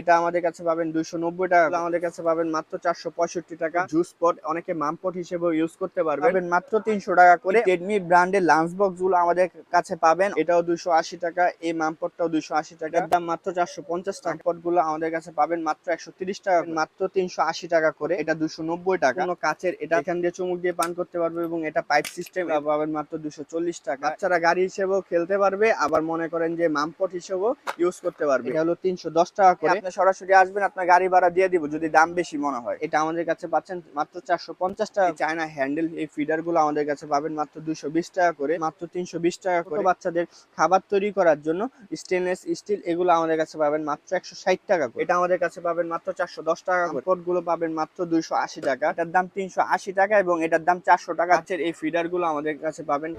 এটা আমাদের কাছে পাবেন দুইশো নব্বই টাকা আমাদের কাছে পাবেন মাত্র চারশো পঁয়ষট্টি টাকা। জুস পট অনেকে মামপট হিসেবে ইউজ করতে পারবেন। মাত্র তিনশো টাকা করে। টেডমি ব্র্যান্ডের লাঞ্চ বক্সগুলো আমাদের কাছে পাবেন। এটাও দুইশো আশি টাকা এই মামপটটাও দুইশো আশি টাকা। দাম মাত্র চারশো পঞ্চাশ টাকা। পটগুলো আমাদের কাছে পাবেন মাত্র একশো তিরিশ টাকা মাত্র তিনশো আশি টাকা করে। এটা দুশো নব্বই টাকা। কোনো কাচের এটা এখান দিয়ে চুমুক দিয়ে পান করতে পারবে এবং এটা পাইপ সিস্টেম পাবেন মাত্র দুশো চল্লিশ টাকা। বাচ্চারা গাড়ি হিসেবেও খেলতে পারবে। আবার মনে করেন যে মামপট হিসেবেও ইউজ করতে পারবে। এটা হলো তিনশো দশ টাকা করে। আপনি সরাসরি আসবেন আপনার গাড়ি ভাড়া দিয়ে দিব যদি দাম বেশি মনে হয়। এটা আমাদের কাছে পাচ্ছেন মাত্র চারশো পঞ্চাশ টাকা। চায়না হ্যান্ডেল এই ফিডারগুলো আমাদের কাছে পাবেন মাত্র দুশো বিশ টাকা করে মাত্র তিনশো বিশ টাকা করে। বাচ্চাদের খাবার তৈরি করার জন্য স্টেনলেস স্টিল এগুলো আমাদের কাছে পাবেন মাত্র একশো ষাট টাকা করে। এটা আমাদের কাছে পাবেন মাত্র চারশো দশ টাকা করে। কোটগুলো পাবেন মাত্র দুইশো আশি টাকা। এটার দাম তিনশো আশি টাকা এবং এটার দাম চারশো টাকা। বাচ্চার এই ফিডারগুলো আমাদের কাছে পাবেন।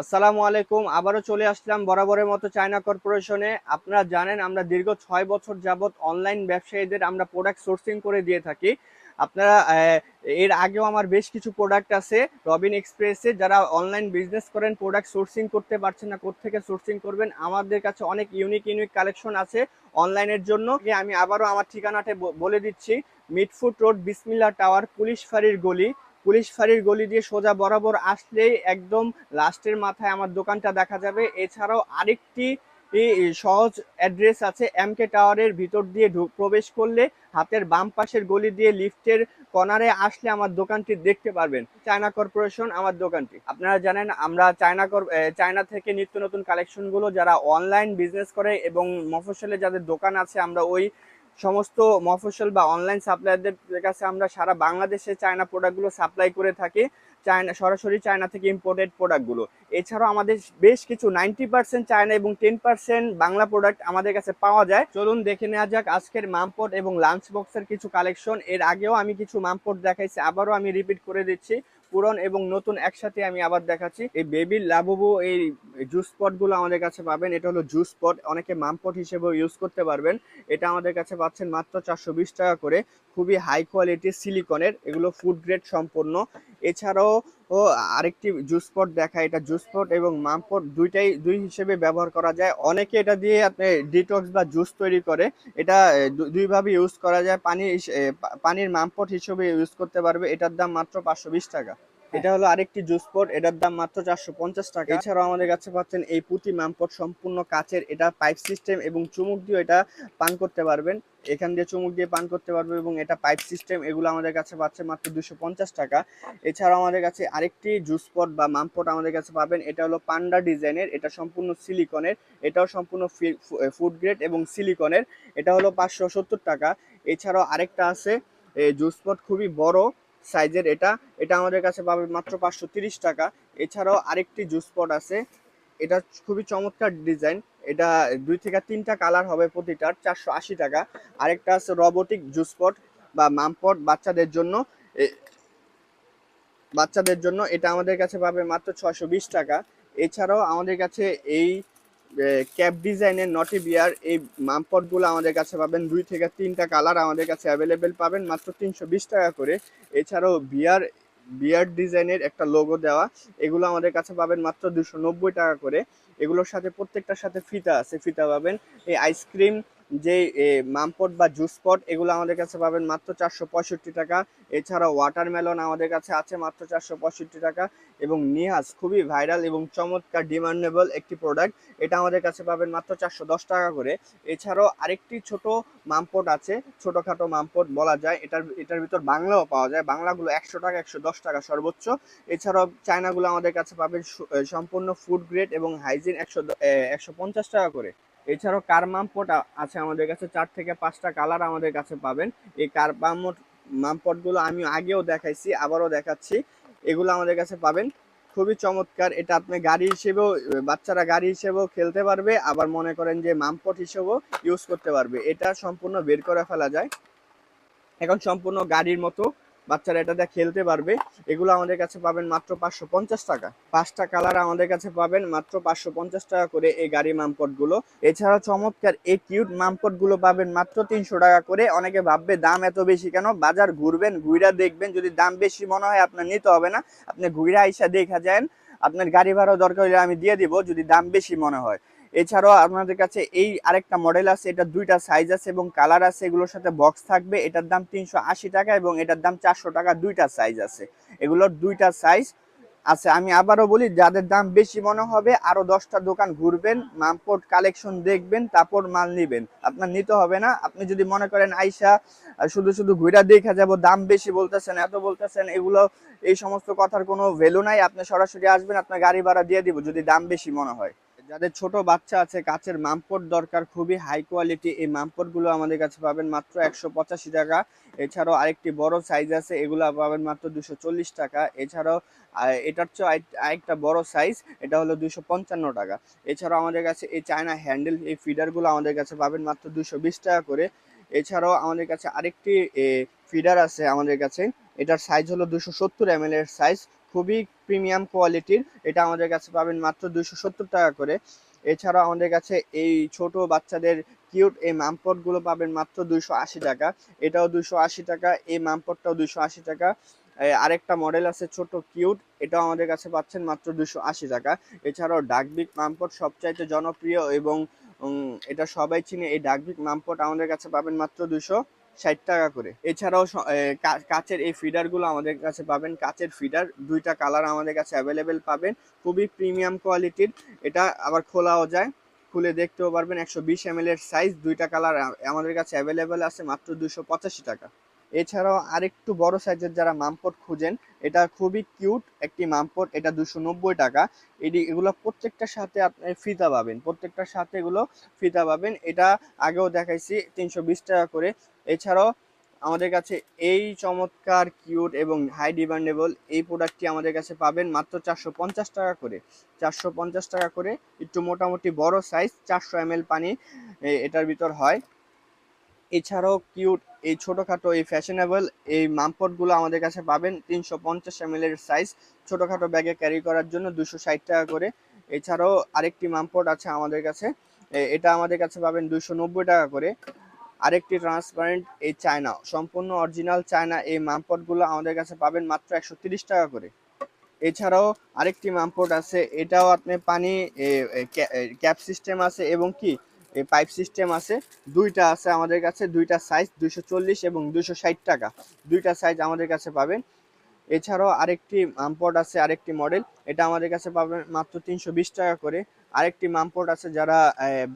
আসসালামু আলাইকুম। আবারও চলে আসলাম বরাবরের মতো চায়না কর্পোরেশনে। আপনারা জানেন, আমরা দীর্ঘ ছয় বছর যাবত অনলাইন ব্যবসায়ীদের আমরা প্রোডাক্ট সোর্সিং করে দিয়ে থাকি। আপনারা এর আগেও আমার বেশ কিছু প্রোডাক্ট আছে। রবিন এক্সপ্রেসে যারা অনলাইন বিজনেস করেন প্রোডাক্ট সোর্সিং করতে পারছেন না কোথেকে সোর্সিং করবেন, আমাদের কাছে অনেক ইউনিক ইউনিক কালেকশন আছে অনলাইনের জন্য। আমি আবারও আমার ঠিকানাটা বলে দিচ্ছি Mitford road, Bismillah tower police ফাঁড়ির গলি। পুলিশ ফাঁড়ির গলি দিয়ে সোজা বরাবর আসলেই একদম লাস্টের মাথায় আমার দোকানটা দেখা যাবে। এছাড়াও আরেকটি সহজ অ্যাড্রেস আছে এম কে টাওয়ারের ভিতর দিয়ে প্রবেশ করলে হাতের বাম পাশের গলি দিয়ে লিফটের কর্নারে আসলে আমার দোকানটি দেখতে পারবেন। চায়না কর্পোরেশন, আমার দোকানটি। আপনারা জানেন, আমরা চায়না চায়না থেকে নিত্য নতুন কালেকশনগুলো যারা অনলাইন বিজনেস করে এবং মফসলে যাদের দোকান আছে, আমরা ওই সমস্ত মফসল বা অনলাইন সাপ্লায়ারদের কাছে আমরা সারা বাংলাদেশে চায়না প্রোডাক্টগুলো সাপ্লাই করে থাকি। চায়না সরাসরি চায়না থেকে ইম্পোর্টেড প্রোডাক্টগুলো এছাড়াও আমাদের বেশ কিছু নাইনটি পার্সেন্ট চায়না এবং টেন পার্সেন্ট বাংলা প্রোডাক্ট আমাদের কাছে পাওয়া যায়। চলুন দেখে নেওয়া যাক আজকের মামপট এবং লাঞ্চ বক্সের কিছু কালেকশন এর আগেও আমি কিছু মামপট দেখাইছি, আবারও আমি রিপিট করে দিচ্ছি। পুরন এবং নতুন একসাথে আমি আবার দেখাচ্ছি। এই বেবির লাভবো এই জুস পটগুলো আমাদের কাছে পাবেন। এটা হলো জুস পট অনেকে মামপট হিসেবেও ইউজ করতে পারবেন। এটা আমাদের কাছে পাচ্ছেন মাত্র চারশো বিশ টাকা করে। খুবই হাই কোয়ালিটি সিলিকনের এগুলো ফুড গ্রেড সম্পূর্ণ। এছাড়াও ও আরেকটি জুস পট দেখা এটা জুস পট এবং মামপট দুইটাই, দুই হিসেবে ব্যবহার করা যায়। অনেকে এটা দিয়ে আপনি ডিটক্স বা জুস তৈরি করে, এটা দুইভাবে ইউজ করা যায়। পানি পানির মামপট হিসেবে ইউজ করতে পারবে। এটার দাম মাত্র পাঁচশো বিশ টাকা। এটা হলো আরেকটি জুস পট এটার দাম মাত্র চারশো পঞ্চাশ টাকা। এছাড়াও আমাদের কাছে পাচ্ছেন এই পুঁতি মামপট সম্পূর্ণ কাচের, এটা পাইপ সিস্টেম এবং চুমুক দিয়ে এটা পান করতে পারবেন। এখান দিয়ে চুমুক দিয়ে পান করতে পারবে এবং এটা পাইপ সিস্টেম এগুলো আমাদের কাছে পাচ্ছে মাত্র দুশো পঞ্চাশ টাকা। এছাড়াও আমাদের কাছে আরেকটি জুস পট বা মামপট আমাদের কাছে পাবেন, এটা হলো পান্ডা ডিজাইনের, এটা সম্পূর্ণ সিলিকনের এটাও সম্পূর্ণ ফুড গ্রেড এবং সিলিকনের এটা হলো পাঁচশো সত্তর টাকা। এছাড়াও আরেকটা আছে এই জুস পট খুবই বড় সাইজের এটা। এটা আমাদের কাছে পাবে মাত্র পাঁচশো টাকা। এছাড়াও আরেকটি জুস পট আছে। এটা খুবই চমৎকার ডিজাইন এটা দুই থেকে তিনটা কালার হবে প্রতিটার, চারশো আশি টাকা। আরেকটা আছে রবোটিক জুস পট বা মামপট বাচ্চাদের জন্য। বাচ্চাদের জন্য এটা আমাদের কাছে পাবে মাত্র বিশ টাকা। এছাড়াও আমাদের কাছে এই ক্যাপ ডিজাইনের নটি বিয়ার এই মামপটগুলো আমাদের কাছে পাবেন। দুই থেকে তিনটা কালার আমাদের কাছে অ্যাভেলেবেল পাবেন, মাত্র তিনশো বিশ টাকা করে। এছাড়াও বিয়ার বিয়ার ডিজাইনের একটা লোগো দেওয়া, এগুলো আমাদের কাছে পাবেন মাত্র দুশো টাকা করে। এগুলোর সাথে প্রত্যেকটার সাথে ফিতা আছে, ফিতা পাবেন। এই আইসক্রিম যে মামপট বা জুস পট এগুলো আমাদের কাছে পাবেন মাত্র চারশো পঁয়ষট্টি টাকা। এছাড়াও ওয়াটারমেলন আমাদের কাছে আছে মাত্র চারশো পঁয়ষট্টি টাকা। এবং নিহাজ, খুবই ভাইরাল এবং চমৎকার ডিমান্ডেবল একটি প্রোডাক্ট এটা আমাদের কাছে পাবেন মাত্র চারশো দশ টাকা করে। এছাড়াও আরেকটি ছোট মামপট আছে, ছোটোখাটো মামপট বলা যায়। এটার এটার ভিতর বাংলাও পাওয়া যায়। বাংলাগুলো একশো টাকা, একশো দশ টাকা সর্বোচ্চ। এছাড়াও চায়নাগুলো আমাদের কাছে পাবেন সম্পূর্ণ ফুড গ্রেড এবং হাইজিন একশো একশো টাকা করে। এছাড়াও কার মামপট আছে আমাদের কাছে, চার থেকে পাঁচটা কালার আমাদের কাছে পাবেন। এই কার মামপট মামপটগুলো আমি আগেও দেখাইছি, আবারও দেখাচ্ছি। এগুলো আমাদের কাছে পাবেন। খুবই চমৎকার। এটা আপনি গাড়ি হিসেবেও, বাচ্চারা গাড়ি হিসেবেও খেলতে পারবে। আবার মনে করেন যে মামপট হিসেবেও ইউজ করতে পারবে। এটা সম্পূর্ণ বের করে ফেলা যায়। এখন সম্পূর্ণ গাড়ির মতো বাচ্চারা এটা দিয়ে খেলতে পারবে। এগুলো আমাদের কাছে পাবেন মাত্র পাঁচশো পঞ্চাশ টাকা। পাঁচটা কালার আমাদের কাছে পাবেন মাত্র পাঁচশো পঞ্চাশ টাকা করে এই গাড়ি মামপটগুলো এছাড়া চমৎকার এই কিউট মামপটগুলো পাবেন মাত্র তিনশো টাকা করে। অনেকে ভাববে দাম এত বেশি কেন? বাজার ঘুরবেন ঘুরা দেখবেন। যদি দাম বেশি মনে হয় আপনার নিতে হবে না। আপনি ঘুরা আইসা দেখা যান। আপনার গাড়ি ভাড়াও দরকার হলে আমি দিয়ে দিব, যদি দাম বেশি মনে হয়। এছাড়াও আপনাদের কাছে এই আরেকটা মডেল আছে, এটা দুইটা সাইজ আছে এবং কালার আছে, এগুলোর সাথে বক্স থাকবে, এটার দাম তিনশো আশি টাকা এবং এটার দাম চারশো টাকা, দুইটা সাইজ আছে। এগুলোর দুইটা সাইজ আছে। আমি আবারও বলি, যাদের দাম বেশি মনে হবে, আরও দশটা দোকান ঘুরবেন, মামপোর্ট কালেকশন দেখবেন, তারপর মাল নিবেন। আপনার নিতে হবে না। আপনি যদি মনে করেন, আইসা, শুধু শুধু ঘুরা দেখা যাব, দাম বেশি বলতেছেন, এত বলতেছেন, এগুলো, এই সমস্ত কথার কোনো ভ্যালু নাই। আপনি সরাসরি আসবেন, আপনার গাড়ি ভাড়া দিয়ে দিব, যদি দাম বেশি মনে হয়। যাদের ছোট বাচ্চা আছে, কাচের মামপট দরকার, খুবই হাই কোয়ালিটি এই মামপটগুলো আমাদের কাছে পাবেন মাত্র একশো পঁচাশি টাকা। এছাড়াও আরেকটি বড় সাইজ আছে, এগুলো পাবেন মাত্র দুশো চল্লিশ টাকা। এছাড়াও এটার চেয়ে আরেকটা বড় সাইজ এটা হলো দুশো পঞ্চান্ন টাকা। এছাড়াও আমাদের কাছে এই চায়না হ্যান্ডেল এই ফিডারগুলো আমাদের কাছে পাবেন মাত্র দুশো বিশ টাকা করে। এছাড়াও আমাদের কাছে আরেকটি ফিডার আছে আমাদের কাছে, এটার সাইজ হলো দুশো সত্তর এম এর সাইজ খুবই প্রিমিয়াম কোয়ালিটির, এটা আমাদের কাছে পাবেন মাত্র দুশো সত্তর টাকা করে। এছাড়া আমাদের কাছে এই ছোট বাচ্চাদের কিউট এই মামপটগুলো পাবেন মাত্র দুইশো আশি টাকা। এটাও দুইশো আশি টাকা, এই মামপটটাও দুইশো আশি টাকা। আরেকটা মডেল আছে ছোট কিউট, এটাও আমাদের কাছে পাচ্ছেন মাত্র দুশো আশি টাকা। এছাড়াও ডাকবিক মামপট সবচাইতে জনপ্রিয় এবং এটা সবাই চিনে, এই ডাকবিক মামপট আমাদের কাছে পাবেন মাত্র দুশো ষাট টাকা করে। এছাড়াও কাচের এই ফিডারগুলো আমাদের কাছে পাবেন। কাচের ফিডার দুইটা কালার আমাদের কাছে অ্যাভেলেবেল পাবেন। খুবই প্রিমিয়াম কোয়ালিটির এটা আবার খোলাও যায়। খুলে দেখতেও পারবেন একশো বিশ এর সাইজ দুইটা কালার আমাদের কাছে অ্যাভেলেবেল আছে মাত্র দুশো পঁচাশি টাকা। এছাড়াও আরেকটু বড় সাইজের যারা মামপট খুঁজেন, এটা খুবই কিউট একটি মামপট, এটা দুশো টাকা। এটি, এগুলো প্রত্যেকটার সাথে আপনি ফিতা পাবেন, প্রত্যেকটার সাথে এগুলো ফিতা পাবেন। এটা আগেও দেখাইছি, তিনশো বিশ টাকা করে। এছাড়াও আমাদের কাছে এই চমৎকার, কিউট এবং হাই ডিমান্ডেবল এই প্রোডাক্টটি আমাদের কাছে পাবেন মাত্র চারশো পঞ্চাশ টাকা করে। চারশো পঞ্চাশ টাকা করে, একটু মোটামুটি বড় সাইজ, চারশো এম পানি এটার ভিতর হয়। এছাড়াও কিউট, এই ছোটোখাটো, এই ফ্যাশনেবল এই মামপটগুলো আমাদের কাছে পাবেন তিনশো পঞ্চাশ এম এর সাইজ ছোটোখাটো ব্যাগে ক্যারি করার জন্য দুশো ষাট টাকা করে। এছাড়াও আরেকটি মামপট আছে আমাদের কাছে এটা আমাদের কাছে পাবেন দুশো নব্বই টাকা করে। আরেকটি ট্রান্সপারেন্ট এই চায়না, সম্পূর্ণ অরিজিনাল চায়না, এই মামপটগুলো আমাদের কাছে পাবেন মাত্র একশো টাকা করে। এছাড়াও আরেকটি মামপট আছে, এটাও আপনি পানি ক্যাপ সিস্টেম আছে এবং কি পাইপ সিস্টেম আছে, দুইটা আছে আমাদের কাছে, দুইটা সাইজ দুইশো চল্লিশ এবং দুইশো ষাট টাকা। দুইটা সাইজ আমাদের কাছে পাবেন। এছাড়াও আরেকটি মামপট আছে, আরেকটি মডেল এটা আমাদের কাছে পাবেন মাত্র তিনশো বিশ টাকা করে। আরেকটি মামপট আছে যারা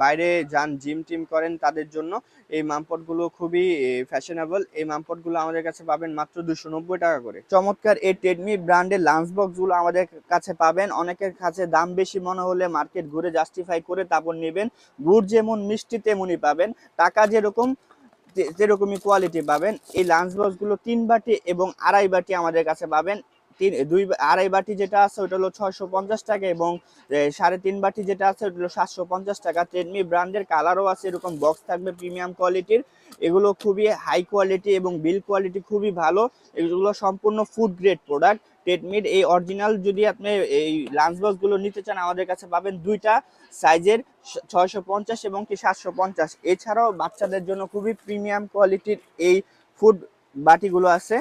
বাইরে যান, জিম টিম করেন তাদের জন্য। এই মামপটগুলো খুবই ফ্যাশনেবল এই মামপটগুলো আমাদের কাছে পাবেন মাত্র দুশো টাকা করে। চমৎকার এই টেডমি ব্র্যান্ডের লাঞ্চ বক্সগুলো আমাদের কাছে পাবেন। অনেকের কাছে দাম বেশি মনে হলে মার্কেট ঘুরে জাস্টিফাই করে তারপর নেবেন। গুড় যেমন মিষ্টি তেমনই পাবেন। টাকা যেরকম যেরকমই কোয়ালিটি পাবেন, এই লাঞ্চ বক্সগুলো তিন বাটি এবং আড়াই বাটি আমাদের কাছে পাবেন। তিন, দুই, আড়াই বাটি যেটা আছে ওটা হলো ছয়শো পঞ্চাশ টাকা এবং সাড়ে তিন বাটি যেটা আছে ওটা হলো সাতশো পঞ্চাশ টাকা। ট্রেডমি ব্র্যান্ডের কালারও আছে, এরকম বক্স থাকবে প্রিমিয়াম কোয়ালিটির এগুলো খুবই হাই কোয়ালিটি এবং বিল কোয়ালিটি খুবই ভালো। এগুলো সম্পূর্ণ ফুড গ্রেড প্রোডাক্ট টেডমির এই অরিজিনাল যদি আপনি এই লাঞ্চ বক্সগুলো নিতে চান, আমাদের কাছে পাবেন দুইটা সাইজের ছয়শো পঞ্চাশ এবং কি সাতশো পঞ্চাশ। এছাড়াও বাচ্চাদের জন্য খুবই প্রিমিয়াম কোয়ালিটির এই ফুড বাটিগুলো আছে।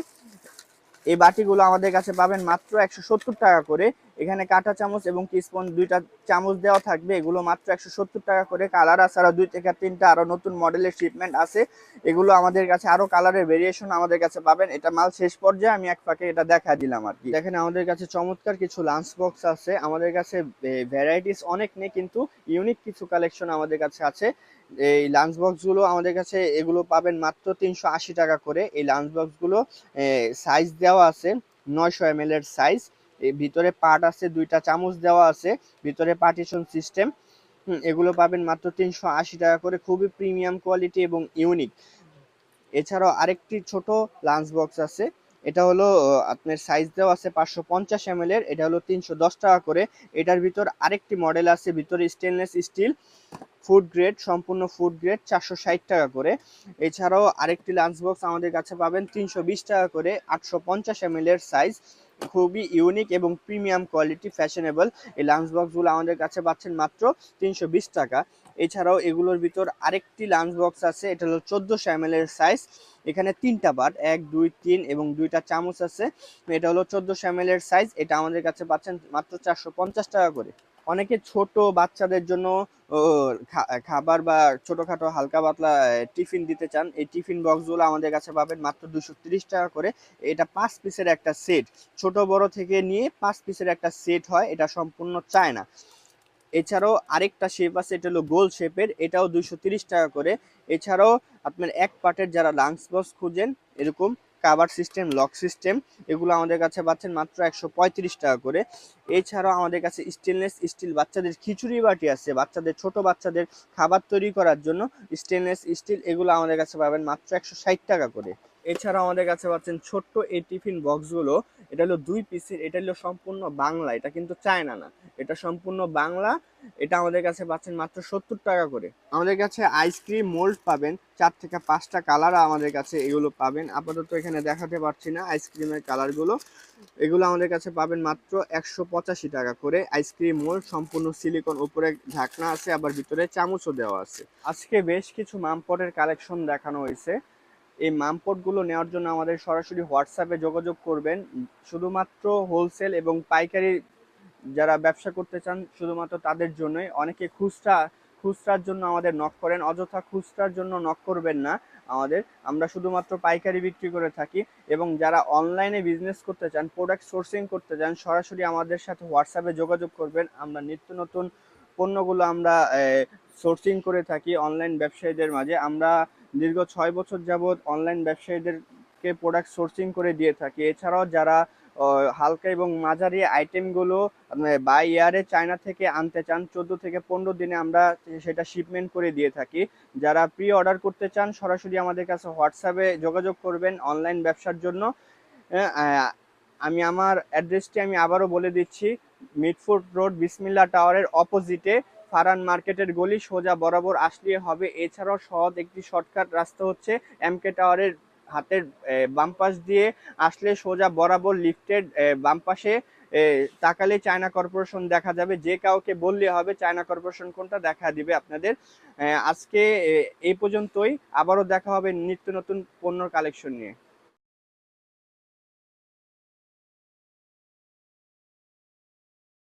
এই বাটিগুলো আমাদের কাছে পাবেন মাত্র একশো সত্তর টাকা করে। এখানে কাঁটা চামচ এবং টিস্পুন দুইটা চামচ দেওয়া থাকবে। এগুলো মাত্র একশো সত্তর টাকা করে। কালার আরও দুই থেকে তিনটা আরও নতুন মডেলের শিপমেন্ট আছে। এগুলো আমাদের কাছে আরও কালারের ভেরিয়েশন আমাদের কাছে পাবেন। এটা মাল শেষ পর্যায়ে আমি এক ফাঁকে এটা দেখা দিলাম আর কি। দেখেন আমাদের কাছে চমৎকার কিছু লাঞ্চ বক্স আছে। আমাদের কাছে ভ্যারাইটিস অনেক নেই, কিন্তু ইউনিক কিছু কালেকশন আমাদের কাছে আছে। এই লাঞ্চ বক্সগুলো আমাদের কাছে, এগুলো পাবেন মাত্র তিনশো আশি টাকা করে। এই লাঞ্চ বক্সগুলো সাইজ দেওয়া আছে। নয়শো এম এর সাইজ এই ভিতরে পার্ট আছে, দুইটা চামচ দেওয়া আছে, ভিতরে পার্টিশন সিস্টেম। এগুলো পাবেন মাত্র তিনশো আশি টাকা করে, খুবই প্রিমিয়াম কোয়ালিটি এবং ইউনিক। এছাড়াও আরেকটি ছোট লাঞ্চ বক্স আছে, এটা হলো আপনার সাইজ দেওয়া আছে পাঁচশো পঞ্চাশ এম এর, এটা হলো তিনশো দশ টাকা করে। এটার ভিতর আরেকটি মডেল আছে, ভিতরে স্টেনলেস স্টিল ফুড গ্রেড সম্পূর্ণ ফুড গ্রেড চারশো ষাট টাকা করে। এছাড়াও আরেকটি লাঞ্চ বক্স আমাদের কাছে পাবেন তিনশো বিশ টাকা করে, আটশো পঞ্চাশ এম এর সাইজ খুবই ইউনিক এবং প্রিমিয়াম কোয়ালিটি ফ্যাশনেবল এই লাঞ্চ বক্সগুলো আমাদের কাছে পাচ্ছেন মাত্র তিনশো বিশ টাকা। এছাড়াও এগুলোর ভিতর আরেকটি লাঞ্চ বক্স আছে, এটা হলো চোদ্দোশো এম সাইজ এখানে তিনটা পার্ট এক, দুই, তিন এবং দুইটা চামচ আছে। এটা হলো চোদ্দোশো এম সাইজ এটা আমাদের কাছে পাচ্ছেন মাত্র চারশো পঞ্চাশ টাকা করে। অনেকে ছোট বাচ্চাদের জন্য খাবার বা ছোটখাটো হালকা পাতলা টিফিন দিতে চান, এই টিফিন বক্সগুলো আমাদের কাছে পাবেন মাত্র দুশো টাকা করে। এটা পাঁচ পিসের একটা সেট। ছোট, বড় থেকে নিয়ে পাঁচ পিসের একটা সেট হয়, এটা সম্পূর্ণ চায় না। এছাড়াও আরেকটা শেপ আছে, এটা হলো গোল শেপের এটাও দুশো টাকা করে। এছাড়াও আপনার এক পার্টের যারা লাঞ্চ বক্স খুঁজেন, এরকম কাভার সিস্টেম লক সিস্টেম এগুলো আমাদের কাছে পাচ্ছেন মাত্র একশো পঁয়ত্রিশ টাকা করে। এছাড়াও আমাদের কাছে স্টেনলেস স্টিল বাচ্চাদের খিচুড়ি বাটি আছে, বাচ্চাদের, ছোট বাচ্চাদের খাবার তৈরি করার জন্য স্টেনলেস স্টিল এগুলো আমাদের কাছে পাবেন মাত্র একশো ষাট টাকা করে। এছাড়াও আমাদের কাছে পাচ্ছেন ছোট্ট এই টিফিন বক্সগুলো এটা হলো দুই পিসের, এটা হলো সম্পূর্ণ বাংলা, এটা কিন্তু চায়না না। এটা সম্পূর্ণ বাংলা, এটা আমাদের কাছে পাচ্ছেন মাত্র সত্তর টাকা করে। আমাদের কাছে আইসক্রিম মোল্ড পাবেন, চার থেকে পাঁচটা কালার আমাদের কাছে এগুলো পাবেন। আপাতত এখানে দেখাতে পারছি না আইসক্রিমের কালারগুলো এগুলো আমাদের কাছে পাবেন মাত্র একশো পঁচাশি টাকা করে। আইসক্রিম মোল্ড সম্পূর্ণ সিলিকন উপরে ঢাকনা আছে, আবার ভিতরে চামচও দেওয়া আছে। আজকে বেশ কিছু মামপটের কালেকশন দেখানো হয়েছে। এই মামপটগুলো নেওয়ার জন্য আমাদের সরাসরি হোয়াটসঅ্যাপে যোগাযোগ করবেন। শুধুমাত্র হোলসেল এবং পাইকারি যারা ব্যবসা করতে চান, শুধুমাত্র তাদের জন্যই। অনেকে খুচরা, খুচরার জন্য আমাদের নক করেন, অযথা খুচরার জন্য নক করবেন না আমাদের। আমরা শুধুমাত্র পাইকারি বিক্রি করে থাকি এবং যারা অনলাইনে বিজনেস করতে চান প্রোডাক্ট সোর্সিং করতে চান, সরাসরি আমাদের সাথে হোয়াটসঅ্যাপে যোগাযোগ করবেন। আমরা নিত্য নতুন পণ্যগুলো আমরা সোর্সিং করে থাকি অনলাইন ব্যবসায়ীদের মাঝে। আমরা দীর্ঘ ছয় বছর যাবৎ অনলাইন ব্যবসায়ীদেরকে প্রোডাক্ট সোর্সিং করে দিয়ে থাকি। এছাড়াও যারা হালকা এবং মাঝারি আইটেমগুলো বাই ইয়ারে চায়না থেকে আনতে চান, চোদ্দ থেকে পনেরো দিনে আমরা সেটা শিপমেন্ট করে দিয়ে থাকি। যারা প্রি অর্ডার করতে চান, সরাসরি আমাদের কাছে হোয়াটসঅ্যাপে যোগাযোগ করবেন অনলাইন ব্যবসার জন্য। আমি আমার অ্যাড্রেসটি আমি আবারও বলে দিচ্ছি মিটফুড রোড বিসমিল্লা টাওয়ারের অপোজিটে ফারান মার্কেটের গলি সোজা বরাবর আসলে হবে। এছাড়াও সহজ একটি শর্টকাট রাস্তা হচ্ছে এমকে টাওয়ারের হাতের আহ, বাম পাশ দিয়ে আসলে সোজা বরাবর লিফটের বাম পাশে তাকালে চায়না কর্পোরেশন দেখা যাবে। যে কাউকে বললে হবে চায়না কর্পোরেশন কোনটা দেখা দিবে আপনাদের। আজকে এই পর্যন্তই। আবারও দেখা হবে নিত্য নতুন পণ্যর কালেকশন নিয়ে।